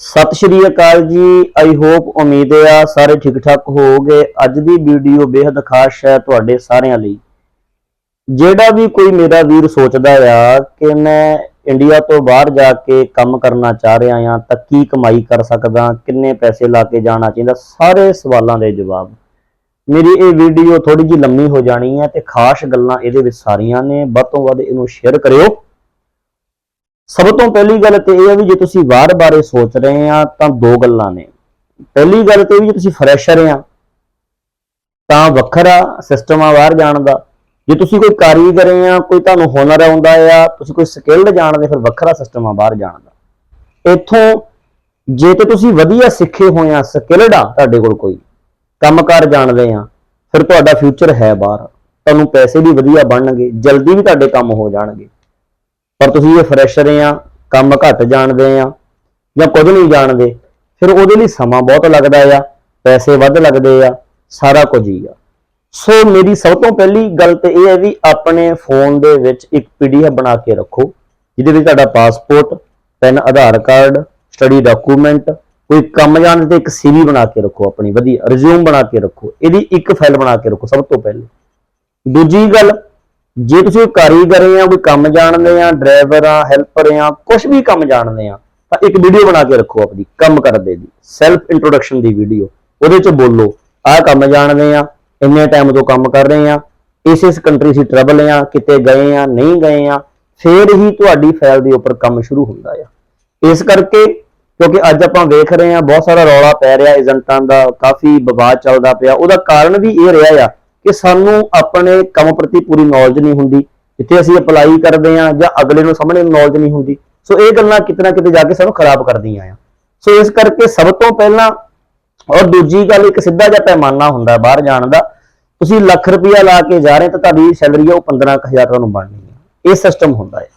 ਸਤਿ ਸ਼੍ਰੀ ਅਕਾਲ ਜੀ। I hope ਉਮੀਦ ਹੈ ਸਾਰੇ ਠੀਕ ਠਾਕ ਹੋਵੋਗੇ। ਅੱਜ ਦੀ ਵੀਡੀਓ ਬੇहद ਖਾਸ ਹੈ ਤੁਹਾਡੇ ਸਾਰਿਆਂ ਲਈ। ਜਿਹੜਾ ਵੀ ਕੋਈ ਮੇਰਾ ਵੀਰ ਸੋਚਦਾ ਆ ਕਿ ਮੈਂ ਇੰਡੀਆ ਤੋਂ ਬਾਹਰ ਜਾ ਕੇ ਕੰਮ ਕਰਨਾ ਚਾਹ ਰਿਹਾ ਹਾਂ ਤਾਂ ਕੀ ਕਮਾਈ ਕਰ ਸਕਦਾ, ਕਿੰਨੇ ਪੈਸੇ ਲਾ ਕੇ ਜਾਣਾ ਚਾਹੀਦਾ, ਸਾਰੇ ਸਵਾਲਾਂ ਦੇ ਜਵਾਬ। ਮੇਰੀ ਇਹ ਵੀਡੀਓ ਥੋੜੀ ਜਿਹੀ ਲੰਮੀ ਹੋ ਜਾਣੀ ਹੈ ਤੇ ਖਾਸ ਗੱਲਾਂ ਇਹਦੇ ਵਿੱਚ ਸਾਰੀਆਂ ਨੇ। ਵੱਧ ਤੋਂ ਵੱਧ ਇਹਨੂੰ ਸ਼ੇਅਰ ਕਰਿਓ। ਸਭ ਤੋਂ ਪਹਿਲੀ ਗੱਲ ਤੇ ਇਹ ਹੈ ਵੀ ਜੇ ਤੁਸੀਂ ਬਾਹਰ ਬਾਰੇ ਸੋਚ ਰਹੇ ਆ, ਤਾਂ ਦੋ ਗੱਲਾਂ ਨੇ। ਪਹਿਲੀ ਗੱਲ ਤੇ ਇਹ ਵੀ ਜੇ ਤੁਸੀਂ ਫਰੈਸ਼ਰ ਆ, ਤਾਂ ਵੱਖਰਾ ਸਿਸਟਮ ਆ ਬਾਹਰ ਜਾਣ ਦਾ। ਜੇ ਤੁਸੀਂ ਕੋਈ ਕਾਰੀਗਰ ਆ, ਕੋਈ ਤੁਹਾਨੂੰ ਹੁਨਰ ਆਉਂਦਾ ਆ, ਤੁਸੀਂ ਕੋਈ ਸਕਿੱਲਡ ਜਾਣਦੇ, ਫਿਰ ਵੱਖਰਾ ਸਿਸਟਮ ਆ ਬਾਹਰ ਜਾਣ ਦਾ। ਇੱਥੋਂ ਜੇ ਤੇ ਤੁਸੀਂ ਵਧੀਆ ਸਿੱਖੇ ਹੋਏ ਆ ਸਕਿੱਲਡ ਆ ਤੁਹਾਡੇ ਕੋਲ ਕੋਈ, ਕੰਮਕਾਰ ਜਾਣਦੇ ਆ, ਫਿਰ ਤੁਹਾਡਾ ਫਿਊਚਰ ਹੈ ਬਾਹਰ। ਤੁਹਾਨੂੰ ਪੈਸੇ ਵੀ ਵਧੀਆ ਬਣਨਗੇ, ਜਲਦੀ ਵੀ ਤੁਹਾਡੇ ਕੰਮ ਹੋ ਜਾਣਗੇ। ਪਰ ਤੁਸੀਂ ਇਹ ਫਰੈਸ਼ਰ ਆ, ਕੰਮ ਘੱਟ ਜਾਣਦੇ ਆ ਜਾਂ ਕੁਝ ਨਹੀਂ ਜਾਣਦੇ, ਫਿਰ ਉਹਦੇ ਲਈ ਸਮਾਂ ਬਹੁਤ ਲੱਗਦਾ ਆ, ਪੈਸੇ ਵੱਧ ਲੱਗਦੇ ਆ, ਸਾਰਾ ਕੁਝ ਹੀ ਆ। ਸੋ ਮੇਰੀ ਸਭ ਤੋਂ ਪਹਿਲੀ ਗੱਲ ਤੇ ਇਹ ਹੈ ਵੀ ਆਪਣੇ ਫੋਨ ਦੇ ਵਿੱਚ ਇੱਕ ਪੀਡੀਐਫ ਬਣਾ ਕੇ ਰੱਖੋ, ਜਿਹਦੇ ਵਿੱਚ ਤੁਹਾਡਾ passport PAN Aadhaar card study document ਕੋਈ ਕੰਮ ਜਾਣ ਤੇ ਇੱਕ ਸੀਵੀ ਬਣਾ ਕੇ ਰੱਖੋ ਆਪਣੀ, ਵਧੀਆ ਰਿਜ਼ਿਊਮ ਬਣਾ ਕੇ ਰੱਖੋ, ਇਹਦੀ ਇੱਕ ਫਾਈਲ ਬਣਾ ਕੇ ਰੱਖੋ ਸਭ ਤੋਂ ਪਹਿਲੇ। ਦੂਜੀ ਗੱਲ ਜੇ ਤੁਸੀਂ ਕਾਰੀਗਰ ਆ, ਕੋਈ ਕੰਮ ਜਾਣਦੇ ਆ ਡਰਾਈਵਰ ਆ ਹੈਲਪਰ ਆ ਕੁਝ ਵੀ ਕੰਮ ਜਾਣਦੇ ਆ, ਤਾਂ ਇੱਕ ਵੀਡੀਓ ਬਣਾ ਕੇ ਰੱਖੋ ਆਪਣੀ ਕੰਮ ਕਰਦੇ ਦੀ ਸੈਲਫ ਇੰਟਰੋਡਕਸ਼ਨ ਦੀ ਵੀਡੀਓ ਉਹਦੇ ਚ ਬੋਲੋ, ਆਹ ਕੰਮ ਜਾਣਦੇ ਆ, ਇੰਨੇ ਟਾਈਮ ਤੋਂ ਕੰਮ ਕਰ ਰਹੇ ਆ, ਇਸ ਇਸ ਕੰਟਰੀ ਸੀ ਟਰਬਲ ਆ, ਕਿਤੇ ਗਏ ਆ, ਨਹੀਂ ਗਏ ਆ, ਫੇਰ ਹੀ ਤੁਹਾਡੀ ਫਾਈਲ ਦੇ ਉੱਪਰ ਕੰਮ ਸ਼ੁਰੂ ਹੁੰਦਾ ਆ। ਇਸ ਕਰਕੇ, ਕਿਉਂਕਿ ਅੱਜ ਆਪਾਂ ਵੇਖ ਰਹੇ ਆ, ਬਹੁਤ ਸਾਰਾ ਰੌਲਾ ਪੈ ਰਿਹਾ, ਏਜੰਟਾਂ ਦਾ, ਕਾਫੀ ਵਿਵਾਦ ਚੱਲਦਾ ਪਿਆ, ਉਹਦਾ ਕਾਰਨ ਵੀ ਇਹ ਰਿਹਾ ਆ ਕਿ ਸਾਨੂੰ ਆਪਣੇ ਕੰਮ ਪ੍ਰਤੀ ਪੂਰੀ ਨੌਲੇਜ ਨਹੀਂ ਹੁੰਦੀ, ਜਿੱਥੇ ਅਸੀਂ ਅਪਲਾਈ ਕਰਦੇ ਆ ਜਾਂ ਅਗਲੇ ਨੂੰ ਸਾਹਮਣੇ ਨੌਲੇਜ ਨਹੀਂ ਹੁੰਦੀ। ਸੋ ਇਹ ਗੱਲਾਂ ਕਿਤੇ ਕਿਤੇ ਜਾ ਕੇ ਸਾਨੂੰ ਖਰਾਬ ਕਰਦੀਆਂ ਆ। ਸੋ ਇਸ ਕਰਕੇ ਸਭ ਤੋਂ ਪਹਿਲਾਂ ਔਰ ਦੂਜੀ ਗੱਲ, ਇੱਕ ਸਿੱਧਾ ਜਿਹਾ ਪੈਮਾਨਾ ਹੁੰਦਾ ਬਾਹਰ ਜਾਣ ਦਾ। ਤੁਸੀਂ ਲੱਖ ਰੁਪਇਆ ਲਾ ਕੇ ਜਾ ਰਹੇ ਤਾਂ ਤੁਹਾਡੀ ਸੈਲਰੀ ਉਹ 15000 ਤੁਹਾਨੂੰ ਬਣਨੀ ਹੈ ਇਹ ਸਿਸਟਮ ਹੁੰਦਾ ਹੈ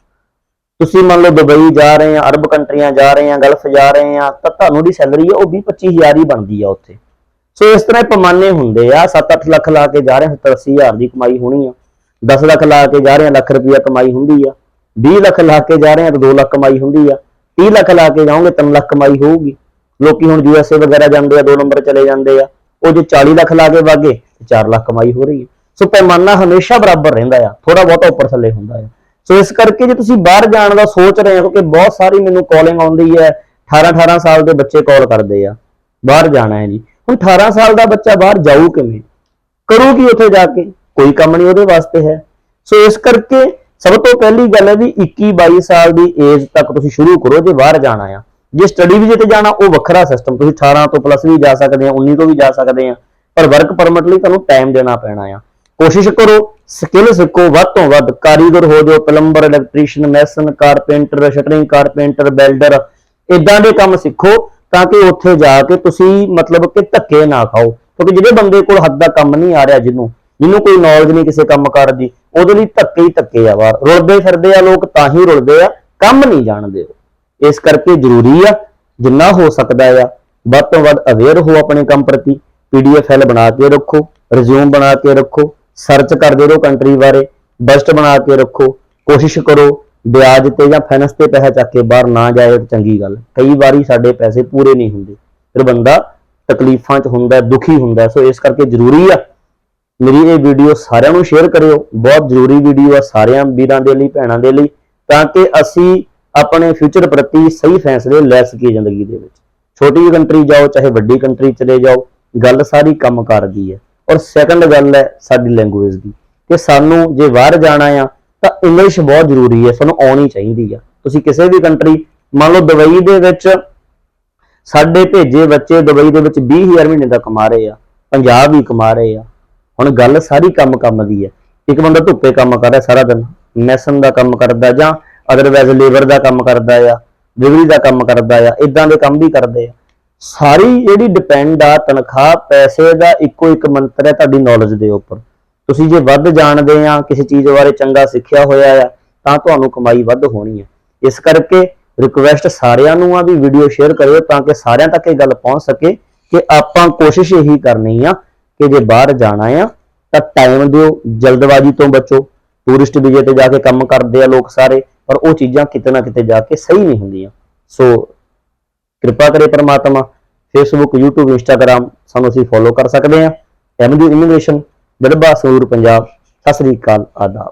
ਤੁਸੀਂ ਮੰਨ ਲਓ ਦੁਬਈ ਜਾ ਰਹੇ ਆ, ਅਰਬ ਕੰਟਰੀਆਂ ਜਾ ਰਹੇ ਆ, ਗਲਫ ਜਾ ਰਹੇ ਆ, ਤਾਂ ਤੁਹਾਨੂੰ ਦੀ ਸੈਲਰੀ ਹੈ ਉਹ 20 25000 ਹੀ ਬਣਦੀ ਆ ਉੱਥੇ। ਸੋ ਇਸ ਤਰ੍ਹਾਂ ਇਹ ਪੈਮਾਨੇ ਹੁੰਦੇ ਆ। 7-8 ਲੱਖ ਲਾ ਕੇ ਜਾ ਰਹੇ 70 ਹਜ਼ਾਰ ਦੀ ਕਮਾਈ ਹੋਣੀ ਆ। 10 ਲੱਖ ਲਾ ਕੇ ਜਾ ਰਹੇ ਆ ਲੱਖ ਰੁਪਇਆ ਕਮਾਈ ਹੁੰਦੀ ਆ। 20 ਲੱਖ ਲਾ ਕੇ ਜਾ ਰਹੇ ਆ ਤਾਂ 2 ਲੱਖ ਕਮਾਈ ਹੁੰਦੀ ਆ। 30 ਲੱਖ ਲਾ ਕੇ ਜਾਓਗੇ 3 ਲੱਖ ਕਮਾਈ ਹੋਊਗੀ। ਲੋਕੀ ਹੁਣ ਯੂਐਸਏ ਵਗੈਰਾ ਜਾਂਦੇ ਆ 2 ਨੰਬਰ ਚਲੇ ਜਾਂਦੇ ਆ। ਉਹ ਜੇ 40 ਲੱਖ ਲਾ ਕੇ ਵਾਗੇ, ਤੇ 4 ਲੱਖ ਕਮਾਈ ਹੋ ਰਹੀ ਹੈ ਸੋ ਪੈਮਾਨਾ ਹਮੇਸ਼ਾ ਬਰਾਬਰ ਰਹਿੰਦਾ ਆ। ਥੋੜਾ ਬਹੁਤਾ ਉੱਪਰ ਥੱਲੇ ਹੁੰਦਾ ਆ। ਸੋ ਇਸ ਕਰਕੇ ਜੇ ਤੁਸੀਂ ਬਾਹਰ ਜਾਣ ਦਾ ਸੋਚ ਰਹੇ ਹੋ, ਕਿਉਂਕਿ ਬਹੁਤ ਸਾਰੀ ਮੈਨੂੰ ਕਾਲਿੰਗ ਆਉਂਦੀ ਹੈ 18 18 ਸਾਲ ਦੇ ਬੱਚੇ ਕਾਲ ਕਰਦੇ ਆ। ਬਾਹਰ ਜਾਣਾ ਹੈ ਜੀ। ਹੁਣ 18 ਸਾਲ ਦਾ ਬੱਚਾ ਬਾਹਰ ਜਾਊ ਕਿਵੇਂ? ਕਰੂ ਕੀ ਉੱਥੇ ਜਾ ਕੇ? ਕੋਈ ਕੰਮ ਨਹੀਂ ਉਹਦੇ ਵਾਸਤੇ ਹੈ। ਸੋ ਇਸ ਕਰਕੇ ਸਭ ਤੋਂ ਪਹਿਲੀ ਗੱਲ ਹੈ ਵੀ 21 22 ਸਾਲ ਦੀ ਏਜ ਤੱਕ ਤੁਸੀਂ ਸ਼ੁਰੂ ਕਰੋ ਜੇ ਬਾਹਰ ਜਾਣਾ ਆ। ਜੇ ਸਟੱਡੀ ਵੀਜ਼ੇ ਤੇ ਜਾਣਾ, ਉਹ ਵੱਖਰਾ ਸਿਸਟਮ ਤੁਸੀਂ 18 ਤੋਂ ਪਲੱਸ ਵੀ ਜਾ ਸਕਦੇ ਆ 19 ਤੋਂ ਵੀ ਜਾ ਸਕਦੇ ਆ। ਪਰ ਵਰਕ ਪਰਮਿਟ ਲਈ ਤੁਹਾਨੂੰ ਟਾਈਮ ਦੇਣਾ ਪੈਣਾ ਆ। ਕੋਸ਼ਿਸ਼ ਕਰੋ ਸਕਿੱਲ ਸਿੱਖੋ, ਵੱਧ ਤੋਂ ਵੱਧ। ਕਾਰੀਗਰ ਹੋ ਜਾਓ plumber electrician mason carpenter shuttering carpenter welder ਇਦਾਂ ਦੇ ਕੰਮ ਸਿੱਖੋ। ਤਾਂ ਕਿ ਉੱਥੇ ਜਾ ਕੇ ਤੁਸੀਂ ਮਤਲਬ ਕਿ ਧੱਕੇ ਨਾ ਖਾਓ। ਕਿਉਂਕਿ ਜਿਹੜੇ ਬੰਦੇ ਕੋਲ ਹੱਦ ਦਾ ਕੰਮ ਨਹੀਂ ਆ ਰਿਹਾ ਜਿਹਨੂੰ ਜਿਹਨੂੰ ਕੋਈ ਨੌਲੇਜ ਨਹੀਂ ਕਿਸੇ ਕੰਮ ਕਾਰ ਦੀ, ਉਹਦੇ ਲਈ ਧੱਕੇ ਹੀ ਧੱਕੇ ਆ ਬਾਹਰ। ਰੁਲਦੇ ਫਿਰਦੇ ਆ ਲੋਕ ਤਾਂ ਹੀ ਰੁਲਦੇ ਆ, ਕੰਮ ਨਹੀਂ ਜਾਣਦੇ ਉਹ। ਇਸ ਕਰਕੇ ਜ਼ਰੂਰੀ ਆ, ਜਿੰਨਾ ਹੋ ਸਕਦਾ ਆ, ਵੱਧ ਤੋਂ ਵੱਧ ਅਵੇਅਰ ਹੋ ਆਪਣੇ ਕੰਮ ਪ੍ਰਤੀ ਪੀਡੀਐਫ ਫਾਈਲ ਬਣਾ ਕੇ ਰੱਖੋ ਰਿਜ਼ਿਊਮ ਬਣਾ ਕੇ ਰੱਖੋ ਸਰਚ ਕਰਦੇ ਰਹੋ ਕੰਟਰੀ ਬਾਰੇ ਬਜਟ ਬਣਾ ਕੇ ਰੱਖੋ, ਕੋਸ਼ਿਸ਼ ਕਰੋ ਵਿਆਜ ਤੇ ਜਾਂ ਫਾਈਨੈਂਸ ਤੇ ਪੈਸਾ ਚੱਕ ਕੇ ਬਾਹਰ ਨਾ ਜਾਏ ਤਾਂ ਚੰਗੀ ਗੱਲ। ਕਈ ਵਾਰੀ ਸਾਡੇ ਪੈਸੇ ਪੂਰੇ ਨਹੀਂ ਹੁੰਦੇ। ਫਿਰ ਬੰਦਾ ਤਕਲੀਫਾਂ 'ਚ ਹੁੰਦਾ, ਦੁਖੀ ਹੁੰਦਾ। ਸੋ ਇਸ ਕਰਕੇ ਜ਼ਰੂਰੀ ਆ, ਮੇਰੀ ਇਹ ਵੀਡੀਓ ਸਾਰਿਆਂ ਨੂੰ ਸ਼ੇਅਰ ਕਰਿਓ। ਬਹੁਤ ਜ਼ਰੂਰੀ ਵੀਡੀਓ ਆ ਸਾਰਿਆਂ ਵੀਰਾਂ ਦੇ ਲਈ, ਭੈਣਾਂ ਦੇ ਲਈ, ਤਾਂ ਕਿ ਅਸੀਂ ਆਪਣੇ ਫਿਊਚਰ ਪ੍ਰਤੀ ਸਹੀ ਫੈਸਲੇ ਲੈ ਸਕੀਏ ਜ਼ਿੰਦਗੀ ਦੇ ਵਿੱਚ। ਛੋਟੀ ਕੰਟਰੀ ਜਾਓ, ਚਾਹੇ ਵੱਡੀ ਕੰਟਰੀ ਚਲੇ ਜਾਓ, ਗੱਲ ਸਾਰੀ ਕੰਮ ਦੀ ਹੈ ਔਰ ਸੈਕੰਡ ਗੱਲ ਹੈ ਸਾਡੀ ਲੈਂਗੁਏਜ ਦੀ। ਕਿ ਸਾਨੂੰ ਜੇ ਬਾਹਰ ਜਾਣਾ ਆ ਤਾਂ ਇੰਗਲਿਸ਼ ਬਹੁਤ ਜ਼ਰੂਰੀ ਹੈ, ਸਾਨੂੰ ਆਉਣੀ ਚਾਹੀਦੀ ਆ। ਤੁਸੀਂ ਕਿਸੇ ਵੀ ਕੰਟਰੀ ਮੰਨ ਲਓ ਦੁਬਈ ਦੇ ਵਿੱਚ ਸਾਡੇ ਭੇਜੇ ਬੱਚੇ ਦੁਬਈ ਦੇ ਵਿੱਚ 20000 ਮਹੀਨੇ ਦਾ ਕਮਾ ਰਹੇ ਆ, ਪੰਜਾਬ ਵੀ ਕਮਾ ਰਹੇ ਆ। ਹੁਣ ਗੱਲ ਸਾਰੀ ਕੰਮ ਕੰਮ ਦੀ ਹੈ। ਇੱਕ ਬੰਦਾ ਧੁੱਪੇ ਕੰਮ ਕਰ ਰਿਹਾ ਸਾਰਾ ਦਿਨ, ਮੈਸਨ ਦਾ ਕੰਮ ਕਰਦਾ ਜਾਂ ਅਦਰਵਾਈਜ਼ ਲੇਬਰ ਦਾ ਕੰਮ ਕਰਦਾ ਆ ਬਿਜਲੀ ਦਾ ਕੰਮ ਕਰਦਾ ਆ ਇਦਾਂ ਦੇ ਕੰਮ ਵੀ ਕਰਦੇ ਆ। ਸਾਰੀ ਜਿਹੜੀ ਡਿਪੈਂਡ ਆ ਤਨਖਾਹ, ਪੈਸੇ ਦਾ ਇੱਕੋ ਇੱਕ ਮੰਤਰ ਹੈ ਤੁਹਾਡੀ ਨੌਲੇਜ ਦੇ ਉੱਪਰ। ਤੁਸੀਂ ਜੇ ਵੱਧ ਜਾਣਦੇ ਆ, ਕਿਸੇ ਚੀਜ਼ ਬਾਰੇ ਚੰਗਾ ਸਿੱਖਿਆ ਹੋਇਆ ਆ, ਤਾਂ ਤੁਹਾਨੂੰ ਕਮਾਈ ਵੱਧ ਹੋਣੀ ਹੈ ਇਸ ਕਰਕੇ ਰਿਕੁਐਸਟ ਸਾਰਿਆਂ ਨੂੰ ਆ ਵੀ ਵੀਡੀਓ ਸ਼ੇਅਰ ਕਰਿਓ ਤਾਂ ਕਿ ਸਾਰਿਆਂ ਤੱਕ ਇਹ ਗੱਲ ਪਹੁੰਚ ਸਕੇ ਕਿ ਆਪਾਂ ਕੋਸ਼ਿਸ਼ ਇਹੀ ਕਰਨੀ ਆ ਕਿ ਜੇ ਬਾਹਰ ਜਾਣਾ ਆ, ਤਾਂ ਟਾਈਮ ਦਿਓ, ਜਲਦਬਾਜ਼ੀ ਤੋਂ ਬਚੋ। ਟੂਰਿਸਟ ਵੀਜ਼ੇ ਤੇ ਜਾ ਕੇ ਕੰਮ ਕਰਦੇ ਆ ਲੋਕ ਸਾਰੇ, ਪਰ ਉਹ ਚੀਜ਼ਾਂ ਕਿਤੇ ਨਾ ਕਿਤੇ ਜਾ ਕੇ ਸਹੀ ਨਹੀਂ ਹੁੰਦੀਆਂ। ਸੋ ਕਿਰਪਾ ਕਰੇ ਪਰਮਾਤਮਾ ਫੇਸਬੁੱਕ YouTube ਇੰਸਟਾਗ੍ਰam ਸਾਨੂੰ ਅਸੀਂ ਫੋਲੋ ਕਰ ਸਕਦੇ ਹਾਂ ਐਮਡੀ ਇਮੀਗ੍ਰੇਸ਼ਨ ਦੜਬਾ ਸੂਰ ਪੰਜਾਬ ਸਤਿ ਸ੍ਰੀ ਅਕਾਲ ਆਦਾਬ।